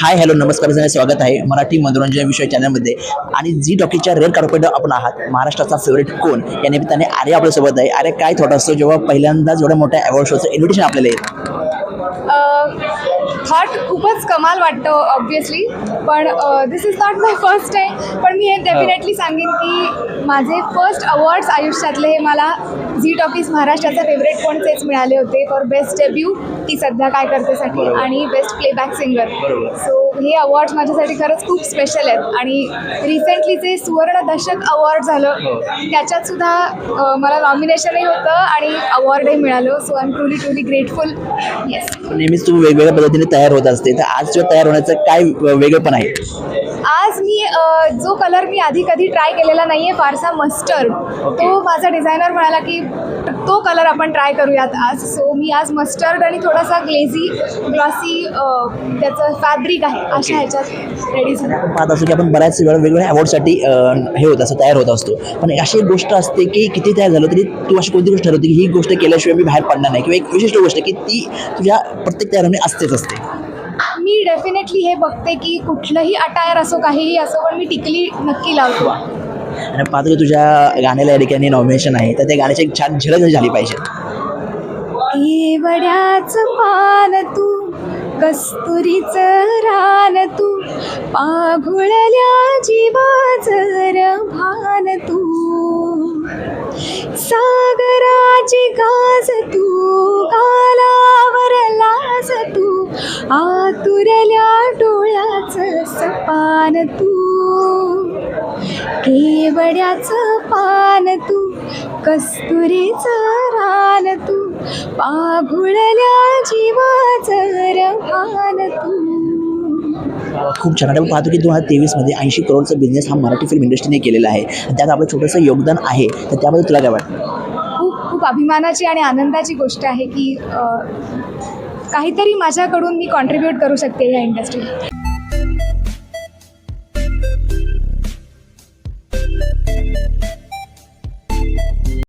Hi hello नमस्कार सगळ्यांना स्वागत आहे मराठी मनोरंजन विषय चॅनलमध्ये. आणि जी टॉकीच्या रेड कार्पेट आपण आहात महाराष्ट्राचा फेवरेट कोण? या निमित्ताने आर्य आपल्यासोबत आहे. अरे काय थोडं असतो जेव्हा पहिल्यांदाच एवढ्या मोठ्या अवॉर्ड शोचं इन्व्हिटेशन आपल्याला येतं? थॉट खूपच कमाल वाटतं ऑब्वियसली पण this is not my first time पण मी हे डेफिनेटली सांगेन की माझे फर्स्ट अवॉर्ड्स आयुष्यातले हे मला झी टॉकीज महाराष्ट्राचा फेवरेट कोणतेच मिळाले होते फॉर बेस्ट डेब्यू ती सध्या काय करतेसाठी. आणि बेस्ट प्लेबॅक सिंगर. सो हे अवॉर्ड्स माझ्यासाठी खरंच खूप स्पेशल आहेत. आणि रिसेंटली जे सुवर्ण दशक अवॉर्ड झालं हो. त्याच्यात सुद्धा मला नॉमिनेशनही होतं आणि अवॉर्डही मिळालं. So I am truly truly grateful yes नेहमीच तू वेगवेगळ्या पद्धतीने तयार होत असते. तर आज जेव्हा तयार होण्याचं काय वेगळं पण आहे? आज मी जो कलर मी आधी कधी ट्राय केलेला नाही आहे फारसा मस्टर्ड. तो माझा डिझायनर म्हणाला की तो कलर आपण ट्राय करूयात आज. सो मी आज मस्टर्ड आणि थोडासा ग्लेझी ग्लॉसी त्याचं फॅब्रिक आहे. अशा ह्याच्यात रेडी झालं. आपण पाहत असतो की आपण बऱ्याच वेळा वेगवेगळ्या अवॉर्डसाठी हे होत असतो तयार होत असतो. पण अशी एक गोष्ट असते की किती तयार झालं तरी तू अशी कोणती गोष्ट ठरवते की ही गोष्ट केल्याशिवाय मी बाहेर पडणार नाही? किंवा एक विशिष्ट गोष्ट की ती तुझ्या प्रत्येक तयारीने असतेच असते. मी डेफिनेटली हे बघते की कुठलंही अटायर असो काहीही असो पण मी टिकली नक्की लावतो. आणि पाहतो की तुझ्या गाण्याला या ठिकाणी नॉमिनेशन आहे तर त्या गाण्याची एक छान झलक झाली पाहिजे. पान तू कस्तुरीच रान तू पाघुळल्या जीवाचर भान तू. सागराची गाज तू गालावर लाज तू आतुरल्या डोळ्याच सपान तू. केवड्याचं पान तू कस्तुरीचं रान तू. पाघुळल्या जीवाचं खूप छान. आपण पाहतो की दोन हजार तेवीसमध्ये ऐंशी करोडचा बिझनेस हा मराठी फिल्म इंडस्ट्रीने केलेला आहे. त्यात आपलं छोटंसं योगदान आहे. तर त्याबद्दल तुला काय वाटतं? खूप खूप अभिमानाची आणि आनंदाची गोष्ट आहे की काहीतरी माझ्याकडून मी कॉन्ट्रीब्यूट करू शकते ह्या इंडस्ट्रीला